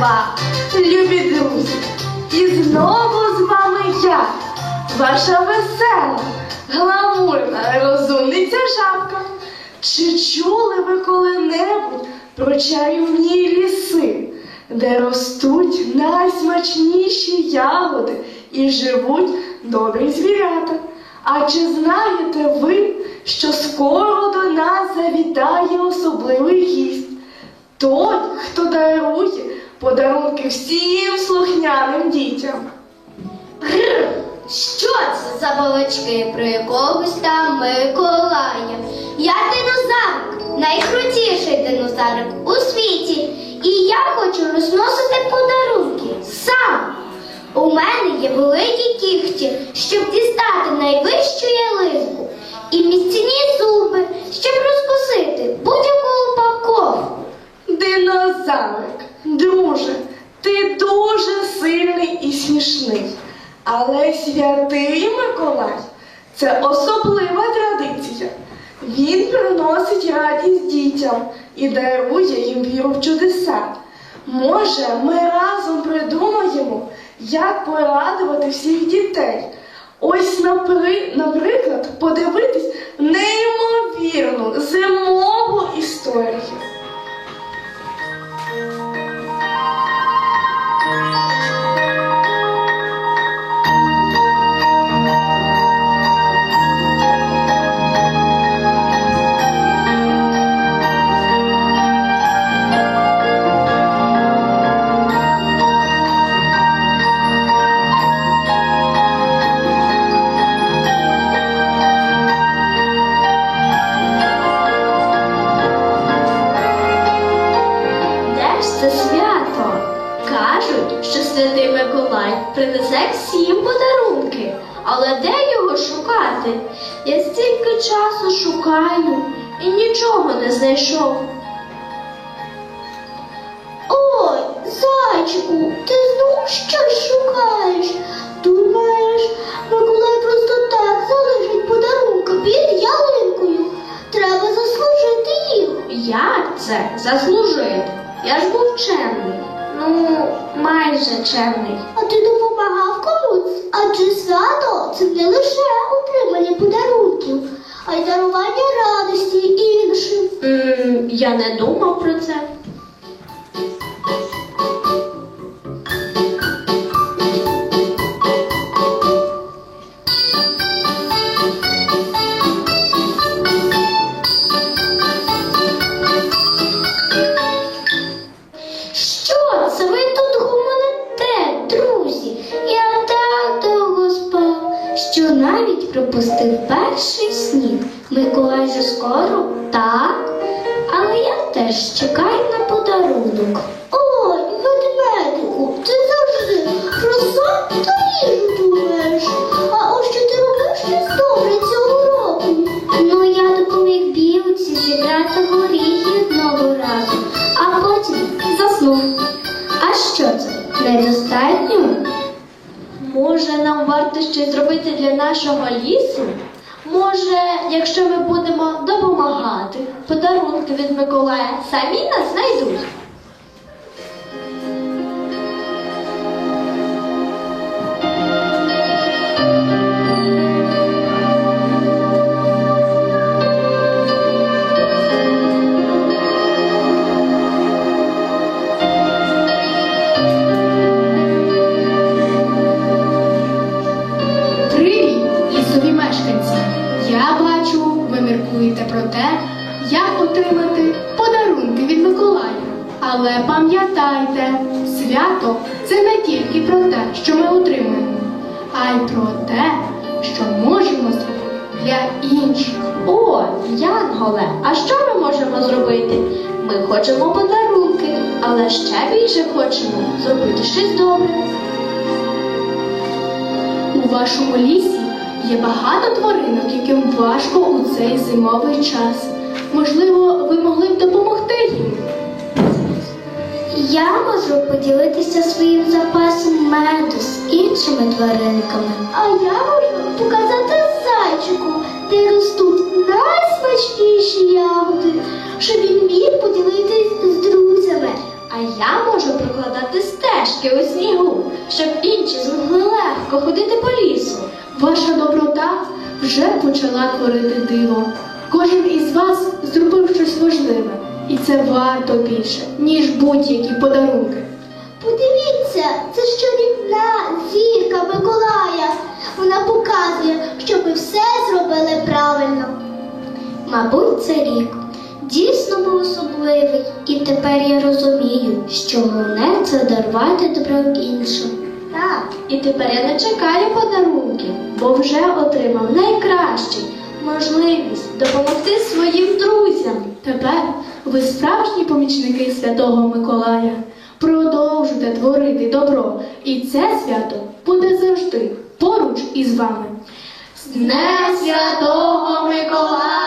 ква, любі друзі, і знову з вами я, ваша весела, гламурна розумниця жабка. Чи чули ви коли-небудь про чарівні ліси, де ростуть найсмачніші ягоди і живуть добрі звірята? А чи знаєте ви, що скоро до нас завітає особливий гість? Той, хто дарує подарунки всім слухняним дітям. Гр! Що це за балачки про якогось там Миколая? Я динозаврик, найкрутіший динозаврик у світі. І я хочу розносити подарунки сам. У мене є великі кігті, щоб дістати найвищу ялинку, і міцні зуби, щоб розкусити будь-яку упаковку. Динозаврик, друже, ти дуже сильний і смішний. Але святий Миколай це особлива традиція. Він приносить радість дітям і дарує їм віру в чудеса. Може, ми разом придумаємо, як порадувати всіх дітей. Ось, наприклад, подивитись неймовірну зимову історію. Це свято? Кажуть, що святий Миколай принесе всім подарунки. Але де його шукати? Я стільки часу шукаю і нічого не знайшов. Ой, зайчику, ти знову щось шукаєш. Думаєш, Миколай просто так залишить подарунки під ялинкою. Треба заслужити їх. Як це заслужити? Я ж був чемний. Ну, майже чемний. А ти допомагав комусь? Адже свято це не лише отримання подарунків, а й дарування радості іншим. я не думав про це. Миколай же скоро, так, але я теж чекаю на подарунок. Ой, ведмедику, ти завжди про та їжу. А ось що ти робив щось добре цього року? Ну, я допоміг білці зібрати горіхи одного разу, а потім заснув. А що це? Недостатньо? Може, нам варто щось зробити для нашого лісу? Може, якщо ми будемо допомагати, подарунки від Миколая самі нас знайдуть. Ви про те, як отримати подарунки від Миколая. Але пам'ятайте, свято це не тільки про те, що ми отримуємо, а й про те, що можемо зробити для інших. О, Янголе, а що ми можемо зробити? Ми хочемо подарунки, але ще більше хочемо зробити щось добре. У вашому лісі Є багато тваринок, яким важко у цей зимовий час. Можливо, ви могли б допомогти їм. Я можу поділитися своїм запасом меду з іншими тваринками. А я можу показати зайчику, де ростуть найсмачніші ягоди, щоб він я можу прокладати стежки у снігу, щоб інші змогли легко ходити по лісу. Ваша доброта вже почала творити диво. Кожен із вас зробив щось важливе, і це варто більше, ніж будь-які подарунки. Подивіться, це ж чарівна зірка Миколая. Вона показує, що ми все зробили правильно. Мабуть, це рік дійсно був особливий, і тепер я розумію, що головне це дарувати добро іншим. Так, і тепер я не чекаю подарунків, бо вже отримав найкращий можливість допомогти своїм друзям. Тепер ви справжні помічники Святого Миколая. Продовжуйте творити добро, і це свято буде завжди поруч із вами. З Днем Святого Миколая!